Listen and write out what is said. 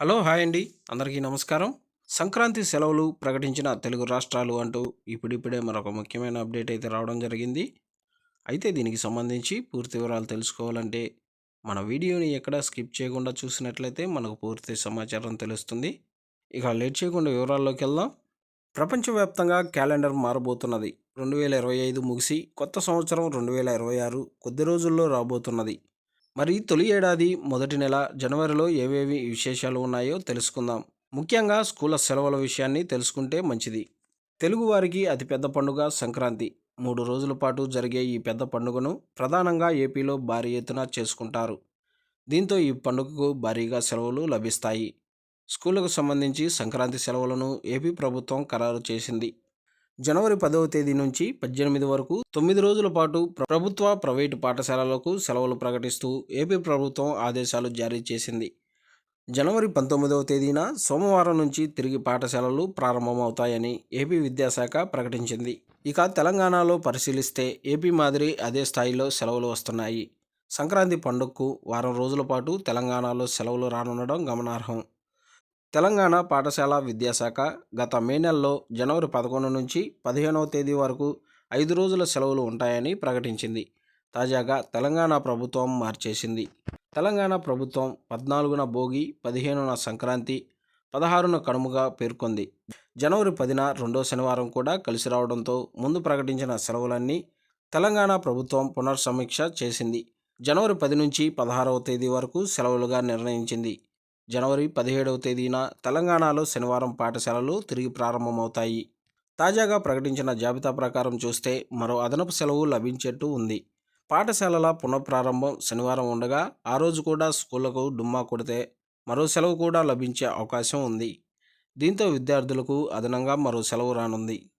Hello hi అండి. అందరికీ నమస్కారం. సంక్రాంతి సెలవులు ప్రకటించిన తెలుగు రాష్ట్రాలు అంటూ ఇప్పుడిప్పుడే మరొక ముఖ్యమైన అప్డేట్ అయితే రావడం జరిగింది. అయితే దీనికి సంబంధించి పూర్తి వివరాలు తెలుసుకోవాలంటే మన వీడియోని ఎక్కడ స్కిప్ చేయకుండా చూసినట్లయితే మనకు పూర్తి సమాచారం తెలుస్తుంది. ఇక లేట్ చేయకుండా వివరాల్లోకి వెళ్దాం. ప్రపంచవ్యాప్తంగా క్యాలెండర్ మారబోతున్నది. రెండు వేల ఇరవై ఐదు ముగిసి కొత్త సంవత్సరం రెండు వేల ఇరవై ఆరు కొద్ది రోజుల్లో రాబోతున్నది. మరి తొలి ఏడాది మొదటి నెల జనవరిలో ఏవేవి విశేషాలు ఉన్నాయో తెలుసుకుందాం. ముఖ్యంగా స్కూళ్ళ సెలవుల విషయాన్ని తెలుసుకుంటే మంచిది. తెలుగువారికి అతిపెద్ద పండుగ సంక్రాంతి. మూడు రోజుల పాటు జరిగే ఈ పెద్ద పండుగను ప్రధానంగా ఏపీలో భారీ ఎత్తున చేసుకుంటారు. దీంతో ఈ పండుగకు భారీగా సెలవులు లభిస్తాయి. స్కూళ్ళకు సంబంధించి సంక్రాంతి సెలవులను ఏపీ ప్రభుత్వం ఖరారు చేసింది. జనవరి పదవ తేదీ నుంచి పద్దెనిమిది వరకు తొమ్మిది రోజుల పాటు ప్రభుత్వ ప్రైవేటు పాఠశాలలకు సెలవులు ప్రకటిస్తూ ఏపీ ప్రభుత్వం ఆదేశాలు జారీ చేసింది. జనవరి పంతొమ్మిదవ తేదీన సోమవారం నుంచి తిరిగి పాఠశాలలు ప్రారంభమవుతాయని ఏపీ విద్యాశాఖ ప్రకటించింది. ఇక తెలంగాణలో పరిశీలిస్తే ఏపీ మాదిరి అదే స్థాయిలో సెలవులు వస్తున్నాయి. సంక్రాంతి పండుగకు వారం రోజుల పాటు తెలంగాణలో సెలవులు రానుండడం గమనార్హం. తెలంగాణ పాఠశాల విద్యాశాఖ గత మే నెలలో జనవరి పదకొండు నుంచి పదిహేనవ తేదీ వరకు ఐదు రోజుల సెలవులు ఉంటాయని ప్రకటించింది. తాజాగా తెలంగాణ ప్రభుత్వం మార్చేసింది. తెలంగాణ ప్రభుత్వం పద్నాలుగున భోగి పదిహేనున సంక్రాంతి పదహారున కనుమగా పేర్కొంది. జనవరి పదిన రెండో శనివారం కూడా కలిసి రావడంతో ముందు ప్రకటించిన సెలవులన్నీ తెలంగాణ ప్రభుత్వం పునర్సమీక్ష చేసింది. జనవరి పది నుంచి పదహారవ తేదీ వరకు సెలవులుగా నిర్ణయించింది. జనవరి పదిహేడవ తేదీన తెలంగాణలో శనివారం పాఠశాలలు తిరిగి ప్రారంభమవుతాయి. తాజాగా ప్రకటించిన జాబితా ప్రకారం చూస్తే మరో అదనపు సెలవు లభించేట్టు ఉంది. పాఠశాలల పునఃప్రారంభం శనివారం ఉండగా ఆ రోజు కూడా స్కూళ్ళకు డుమ్మా కొడితే మరో సెలవు కూడా లభించే అవకాశం ఉంది. దీంతో విద్యార్థులకు అదనంగా మరో సెలవు రానుంది.